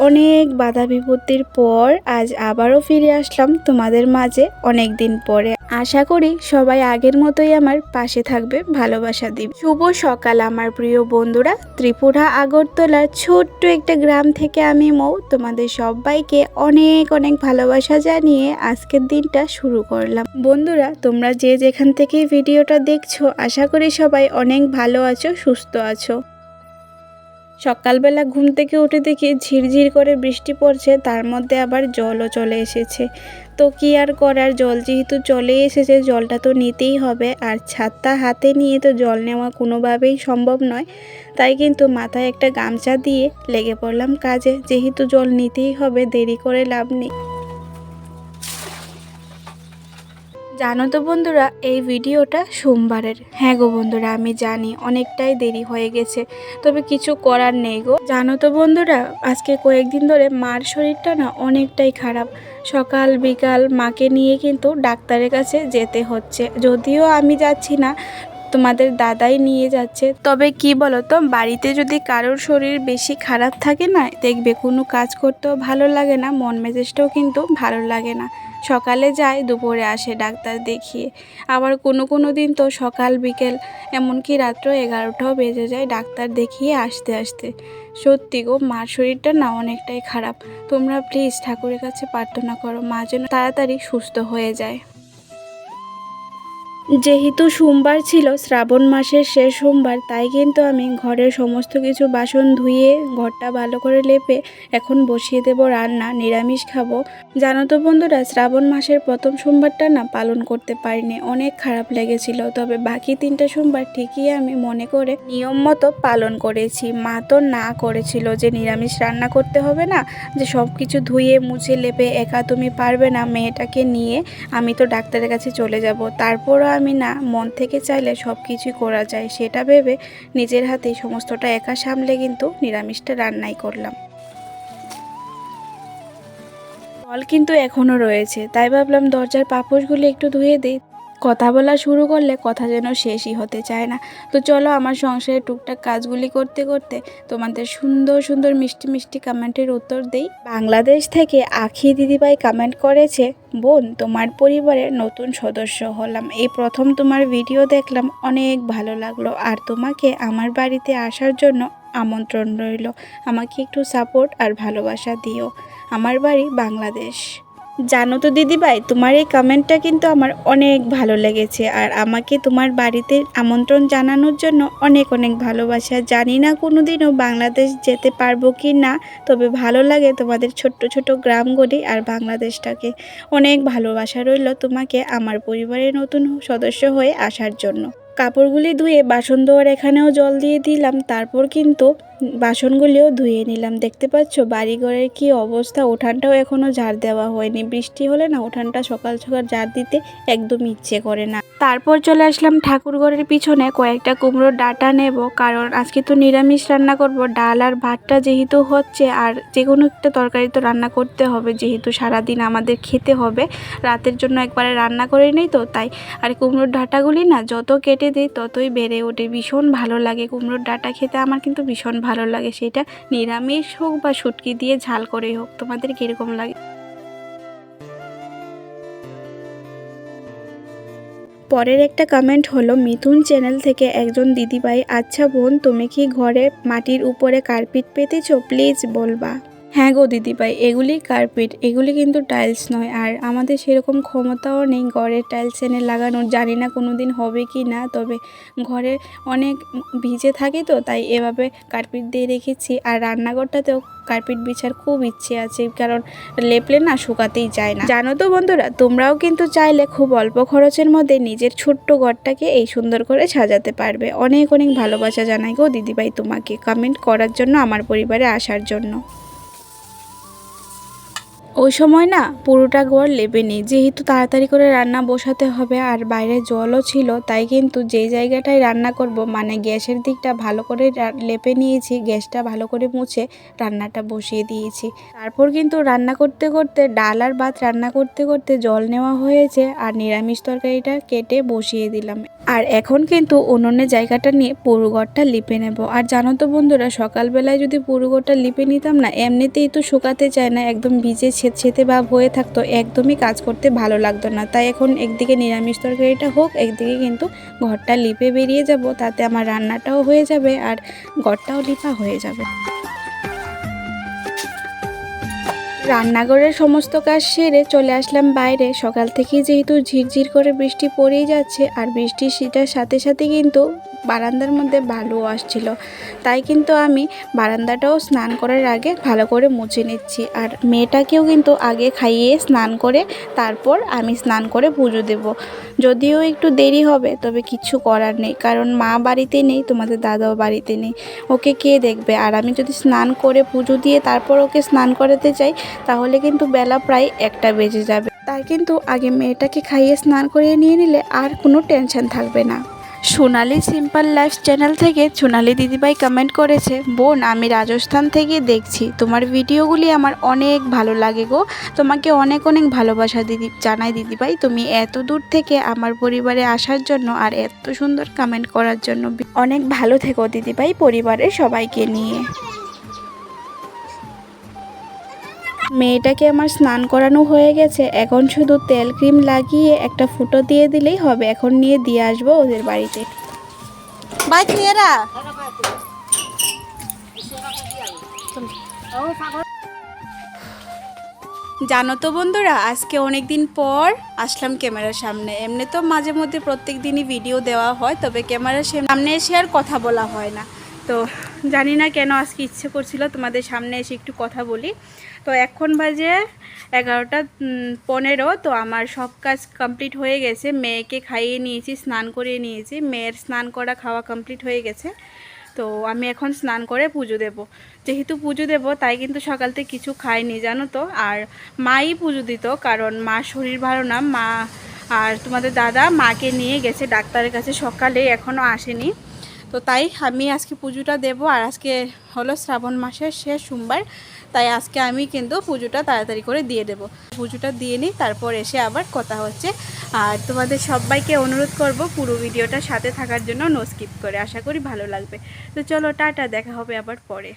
অনেক বাধা বিপত্তির পর আজ আবারও ফিরে আসলাম তোমাদের মাঝে অনেক দিন পরে। আশা করি সবাই আগের মতোই আমার পাশে থাকবে, ভালোবাসা দিবে। শুভ সকাল আমার প্রিয় বন্ধুরা। ত্রিপুরা আগরতলার ছোট্ট একটা গ্রাম থেকে আমি মৌ। তোমাদের সবাইকে অনেক অনেক ভালোবাসা জানিয়ে আজকের দিনটা শুরু করলাম। বন্ধুরা, তোমরা যে যেখান থেকে ভিডিওটা দেখছ, আশা করি সবাই অনেক ভালো আছো, সুস্থ আছো। সকালবেলা ঘুম থেকে উঠে দেখি ঝিরঝির করে বৃষ্টি পড়ছে, তার মধ্যে আবার জলও চলে এসেছে। তো কি আর করার, জল যেহেতু চলে এসেছে, জলটা তো নিতেই হবে। আর ছাতা হাতে নিয়ে তো জল নেওয়া কোনোভাবেই সম্ভব নয়। তাই কিন্তু মাথায় একটা গামছা দিয়ে লেগে পড়লাম কাজে। যেহেতু জল নিতেই হবে, দেরি করে লাভ নেই। জানো তো বন্ধুরা, এই ভিডিওটা সোমবারের। হ্যাঁ গো বন্ধুরা, আমি জানি অনেকটাই দেরি হয়ে গেছে, তবে কিছু করার নেই গো। জানো তো বন্ধুরা, আজকে কয়েকদিন ধরে মার শরীরটা না অনেকটাই খারাপ। সকাল বিকাল মাকে নিয়ে কিন্তু ডাক্তারের কাছে যেতে হচ্ছে। যদিও আমি যাচ্ছি না তোমাদের দাদাই নিয়ে যাচ্ছে। তবে কি বলো তো বাড়িতে যদি কারোর শরীর বেশি খারাপ থাকে না, দেখবে কোনো কাজ করতেও ভালো লাগে না, মন মেজাজটাও কিন্তু ভালো লাগে না। সকালে যায়, দুপুরে আসে ডাক্তার দেখিয়ে। আবার কোনো কোনো দিন তো সকাল, বিকেল, এমনকি রাত্র এগারোটাও বেজে যায় ডাক্তার দেখিয়ে আসতে আসতে। সত্যি গো, মার শরীরটা না অনেকটাই খারাপ। তোমরা প্লিজ ঠাকুরের কাছে প্রার্থনা করো, মা যেন তাড়াতাড়ি সুস্থ হয়ে যায়। যেহেতু সোমবার ছিল, শ্রাবণ মাসের শেষ সোমবার, তাই কিন্তু আমি ঘরের সমস্ত কিছু বাসন ধুয়ে, ঘরটা ভালো করে লেপে এখন বসিয়ে দেব রান্না, নিরামিষ খাব। জানো তো বন্ধুরা, শ্রাবণ মাসের প্রথম সোমবারটা না পালন করতে পারিনি, অনেক খারাপ লেগেছিল। তবে বাকি তিনটা সোমবার ঠিকই আমি মনে করে নিয়ম মতো পালন করেছি। মা তো না করেছিল যে নিরামিষ রান্না করতে হবে না, যে সব কিছু ধুয়ে, মুছে, লেপে, একা তুমি পারবে না, মেয়েটাকে নিয়ে আমি তো ডাক্তারের কাছে চলে যাব। তারপরও আমি না, মন থেকে চাইলে সব কিছুই করা যায়, সেটা ভেবে নিজের হাতেই সমস্তটা একা সামলে কিন্তু নিরামিষটা রান্নাই করলাম। জল কিন্তু এখনও রয়েছে, তাই ভাবলাম দরজার পাপোশগুলো একটু ধুয়ে দিই। কথা বলা শুরু করলে কথা যেন শেষই হতে চায় না। তো চলো আমার সংসারের টুকটাক কাজগুলি করতে করতে তোমাদের সুন্দর সুন্দর, মিষ্টি মিষ্টি কমেন্টের উত্তর দেই। বাংলাদেশ থেকে আখি দিদিভাই কমেন্ট করেছে, বোন, তোমার পরিবারের নতুন সদস্য হলাম। এই প্রথম তোমার ভিডিও দেখলাম, অনেক ভালো লাগল। আর তোমাকে আমার বাড়িতে আসার জন্য আমন্ত্রণ রইল। আমাকে একটু সাপোর্ট আর ভালোবাসা দিও। আমার বাড়ি বাংলাদেশ। জানো তো দিদিভাই, তোমার এই কমেন্টটা কিন্তু আমার অনেক ভালো লেগেছে। আর আমাকে তোমার বাড়িতে আমন্ত্রণ জানানোর জন্য অনেক অনেক ভালোবাসা। জানি না কোনো দিনও বাংলাদেশ যেতে পারব কি না, তবে ভালো লাগে তোমাদের ছোট্ট ছোট গ্রামগুলি আর বাংলাদেশটাকে। অনেক ভালোবাসা রইল তোমাকে আমার পরিবারের নতুন সদস্য হয়ে আসার জন্য। কাপড়গুলি ধুয়ে বাসন ধোয়ার এখানেও জল দিয়ে দিলাম, তারপর কিন্তু বাসনগুলিও ধুয়ে নিলাম। দেখতে পাচ্ছ বাড়িঘরের কি অবস্থা? উঠানটাও এখনও ঝাড় দেওয়া হয়নি। বৃষ্টি হলে না উঠানটা সকাল সকাল ঝাড় দিতে একদম ইচ্ছে করে না। তারপর চলে আসলাম ঠাকুরঘরের পিছনে। কয়েকটা কুমড়োর ডাটা নেব। কারণ আজকে তো নিরামিষ রান্না করব। ডাল আর ভাতটা যেহেতু হচ্ছে, আর যে কোনো একটা তরকারি তো রান্না করতে হবে। যেহেতু সারাদিন আমাদের খেতে হবে। রাতের জন্য একবারে রান্না করে নেই তো, তাই। আর কুমড়োর ডাঁটাগুলি না যত কেটে দিই, ততই বেড়ে ওঠে। ভীষণ ভালো লাগে কুমড়োর ডাঁটা খেতে। আমার কিন্তু ভীষণ ভালো লাগে, সেটা নিরামিষ হোক বা শুটকি দিয়ে ঝাল করেই হোক, তোমাদের কীরকম লাগে? পরের একটা কমেন্ট হলো, মিথুন চ্যানেল থেকে একজন দিদিভাই আচ্ছা বোন, তুমি কি ঘরে মাটির উপরে কার্পেট পেতেছো? প্লিজ বলবা। হ্যাঁ গো দিদিভাই, এগুলি কার্পেট এগুলি কিন্তু টাইলস নয়। আর আমাদের সেরকম ক্ষমতাও নেই ঘরের টাইলস এনে লাগানোর, জানি না কোনো দিন হবে কি না, তবে ঘরে অনেক ভিজে থাকে তো, তাই এভাবে কার্পেট দিয়ে রেখেছি। আর রান্নাঘরটাতেও কার্পেট বিছার খুব ইচ্ছে আছে, কারণ লেপলে না শুকাতেই যায় না। জানো তো বন্ধুরা, তোমরাও কিন্তু চাইলে খুব অল্প খরচের মধ্যে নিজের ছোট্ট ঘরটাকে এই সুন্দর করে সাজাতে পারবে। অনেক অনেক ভালোবাসা জানাই গো দিদিভাই তোমাকে কমেন্ট করার জন্য, আমার পরিবারে আসার জন্য। ওই সময় না পুরোটা ঘর লেপেনি যেহেতু তাড়াতাড়ি করে রান্না বসাতে হবে আর বাইরে জলও ছিল, তাই কিন্তু যেই জায়গাটায় রান্না করব মানে গ্যাসের দিকটা ভালো করে লেপে নিয়েছি, গ্যাসটা ভালো করে মুছে রান্নাটা বসিয়ে দিয়েছি। তারপর কিন্তু রান্না করতে করতে ডাল আর ভাত রান্না করতে করতে জল নেওয়া হয়েছে আর নিরামিষ তরকারিটা কেটে বসিয়ে দিলাম। আর এখন কিন্তু উনুনের জায়গাটা নিয়ে পুরো ঘরটা লিপে নেব। আর জানো তো বন্ধুরা, সকালবেলায় যদি পুরো ঘরটা লিপে নিতাম না, এমনিতেই তো শুকাতে চায় না, একদম ভিজে ছেদ ছেতে ভাব হয়ে থাকতো, একদমই কাজ করতে ভালো লাগতো না। তাই এখন একদিকে নিরামিষ তরকারিটা হোক, একদিকে কিন্তু ঘরটা লিপে বেরিয়ে যাব, তাতে আমার রান্নাটাও হয়ে যাবে আর ঘরটাও লিপা হয়ে যাবে। রান্নাঘরের সমস্ত কাজ সেরে চলে আসলাম বাইরে। সকাল থেকে যেহেতু ঝিরঝির করে বৃষ্টি পড়েই যাচ্ছে, আর বৃষ্টির সেটার সাথে সাথে কিন্তু বারান্দার মধ্যে বালুও আসছিল। তাই কিন্তু আমি বারান্দাটাও স্নান করার আগে ভালো করে মুছে নিচ্ছি। আর মেয়েটাকেও কিন্তু আগে খাইয়ে স্নান করে তারপর আমি স্নান করে পুজো দেব। যদিও একটু দেরি হবে, তবে কিছু করার নেই। কারণ মা বাড়িতে নেই, তোমাদের দাদাও বাড়িতে নেই। ওকে কে দেখবে? আর আমি যদি স্নান করে পুজো দিয়ে তারপর ওকে স্নান করাতে চাই, তাহলে কিন্তু বেলা প্রায় একটা বেজে যাবে। তাই কিন্তু আগে মেয়েটাকে খাইয়ে স্নান করিয়ে নিয়ে নিলে আর কোনো টেনশন থাকবে না। সোনালি সিম্পল লাইফ চ্যানেল থেকে সোনালি দিদিভাই কমেন্ট করেছে, বোন, আমি রাজস্থান থেকে দেখছি। তোমার ভিডিওগুলি আমার অনেক ভালো লাগে গো। তোমাকে অনেক অনেক ভালোবাসা দিদি, জানাই দিদিভাই। তুমি এত দূর থেকে আমার পরিবারে আসার জন্য আর এত সুন্দর কমেন্ট করার জন্য। অনেক ভালো থেকো দিদিভাই পরিবারের সবাইকে নিয়ে। মেয়েটাকে আমার স্নান করানো হয়ে গেছে। এখন শুধু তেল ক্রিম লাগিয়ে একটা ফুটো দিয়ে দিলেই হবে। এখন নিয়ে দিয়ে আসব ওদের বাড়িতে। জানো তো বন্ধুরা, আজকে অনেক দিন পর আসলাম ক্যামেরার সামনে। এমনি তো মাঝে মধ্যে প্রত্যেক দিনই ভিডিও দেওয়া হয়, তবে ক্যামেরার সামনে এসে আর কথা বলা হয় না। তো জানি না কেন আজকে ইচ্ছে করছিল তোমাদের সামনে এসে একটু কথা বলি। তো এখন বাজে এগারোটা পনেরো, তো আমার সব কাজ কমপ্লিট হয়ে গেছে। মেয়েকে খাইয়ে নিয়েছি, স্নান করিয়ে নিয়েছি। মেয়ের স্নান করা, খাওয়া কমপ্লিট হয়ে গেছে। তো আমি এখন স্নান করে পুজো দেব। যেহেতু পুজো দেব, তাই কিন্তু সকাল থেকে কিছু খাইনি, জানো তো? আর মাই পুজো দিত, কারণ মা শরীর ভালো না। মা আর তোমাদের দাদা মাকে নিয়ে গেছে ডাক্তারের কাছে সকালে এখনও আসেনি। তো তাই আমি আজকে পুজোটা দেব। আর আজকে হলো শ্রাবণ মাসের শেষ সোমবার। তাই আজকে আমি কিন্তু পুজোটা তাড়াতাড়ি করে দিয়ে দেবো। পুজোটা দিয়ে নিই তারপর এসে আবার কথা হচ্ছে। আর তোমাদের সবাইকে অনুরোধ করব পুরো ভিডিওটা সাথে থাকার জন্য নো স্কিপ করে। আশা করি ভালো লাগবে। তো চলো, টাটা, দেখা হবে আবার পরে।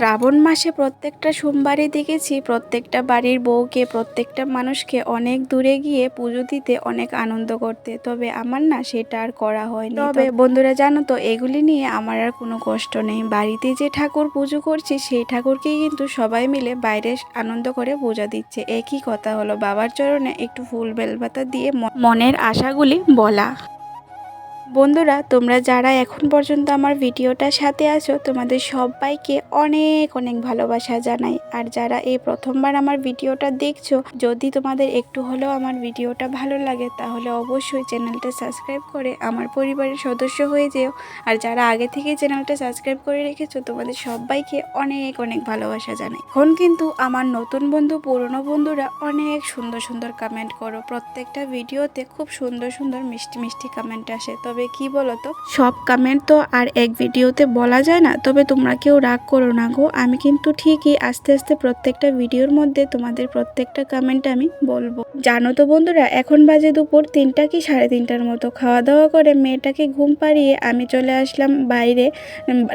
শ্রাবণ মাসে প্রত্যেকটা সোমবারই দেখেছি প্রত্যেকটা বাড়ির বউকে প্রত্যেকটা মানুষকে অনেক দূরে গিয়ে পুজো দিতে অনেক আনন্দ করতে। তবে আমার না সেটা আর করা হয়নি। তবে বন্ধুরা জানো তো এগুলি নিয়ে আমার আর কোনো কষ্ট নেই। বাড়িতে যে ঠাকুর পুজো করছি সেই ঠাকুরকেই কিন্তু সবাই মিলে বাইরে আনন্দ করে পূজা দিচ্ছে। একই কথা হলো বাবার চরণে একটু ফুল বেলপাতা দিয়ে মনের আশাগুলি বলা। বন্ধুরা, তোমরা যারা এখন পর্যন্ত আমার ভিডিওটার সাথে আছো, তোমাদের সবাইকে অনেক অনেক ভালোবাসা জানাই। আর যারা এই প্রথমবার আমার ভিডিওটা দেখছ, যদি তোমাদের একটু হলেও আমার ভিডিওটা ভালো লাগে, তাহলে অবশ্যই চ্যানেলটা সাবস্ক্রাইব করে আমার পরিবারের সদস্য হয়ে যেও। আর যারা আগে থেকে চ্যানেলটা সাবস্ক্রাইব করে রেখেছো, তোমাদের সবাইকে অনেক অনেক ভালোবাসা জানাই। এখন কিন্তু আমার নতুন বন্ধু, পুরনো বন্ধুরা অনেক সুন্দর সুন্দর কমেন্ট করো। প্রত্যেকটা ভিডিওতে খুব সুন্দর সুন্দর মিষ্টি মিষ্টি কমেন্ট আসে। তবে কি বলো তো সব কমেন্ট তো আর এক ভিডিওতে বলা যায় না, তবে তোমরা কেউ রাগ করো না গো। আমি কিন্তু ঠিকই আস্তে আস্তে প্রত্যেকটা ভিডিওর মধ্যে তোমাদের প্রত্যেকটা কমেন্ট আমি বলব। জানো তো বন্ধুরা, এখন বাজে দুপুর তিনটা কি সাড়ে তিনটার মতো। খাওয়া দাওয়া করে মেয়েটাকে ঘুম পাড়িয়ে আমি চলে আসলাম বাইরে।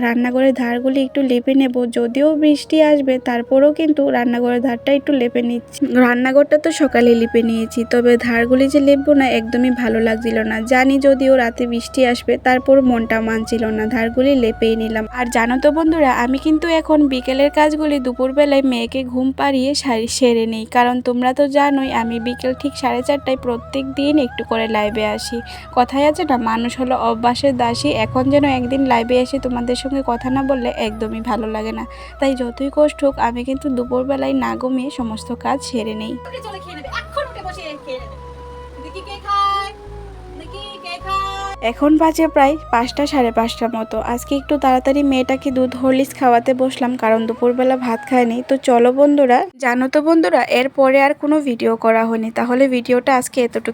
রান্নাঘরের ধারগুলি একটু লেপে নেব। যদিও বৃষ্টি আসবে, তারপরেও কিন্তু রান্নাঘরের ধারটা একটু লেপে নিচ্ছি। রান্নাঘরটা তো সকালে লিপে নিয়েছি, তবে ধারগুলি যে লেপবো না, একদমই ভালো লাগছিল না। জানি যদিও রাতে বৃষ্টি আসবে, তারপর মনটা মানছিল না। ধারগুলি লেপেই নিলাম। আর জানো তো বন্ধুরা, আমি কিন্তু এখন বিকেলের কাজগুলি দুপুরবেলায় মেয়েকে ঘুম পাড়িয়ে সারি সেরে নিই। কারণ তোমরা তো জানোই, আমি বিকেল ঠিক সাড়ে চারটায় প্রত্যেক দিন একটু করে লাইভে আসি। কথায় আছে না, মানুষ হলো অভ্যাসের দাসী। এখন যেন একদিন লাইভে এসে তোমাদের সঙ্গে কথা না বললে একদমই ভালো লাগে না। তাই যতই কষ্ট হোক, আমি কিন্তু দুপুরবেলায় না ঘুমিয়ে সমস্ত কাজ সেরে নেই। কে খায়। এখন বাজে প্রায় পাঁচটা সাড়ে পাঁচটার মতো। আজকে একটু তাড়াতাড়ি মেয়েটাকে দুধ হরলিক্স খাওয়াতে বসলাম, কারণ দুপুরবেলা ভাত খায়নি। তো চলো বন্ধুরা, জানো তো বন্ধুরা, এরপরে আর কোনো ভিডিও করা হয়নি। তাহলে ভিডিওটা আজকে এতটুকু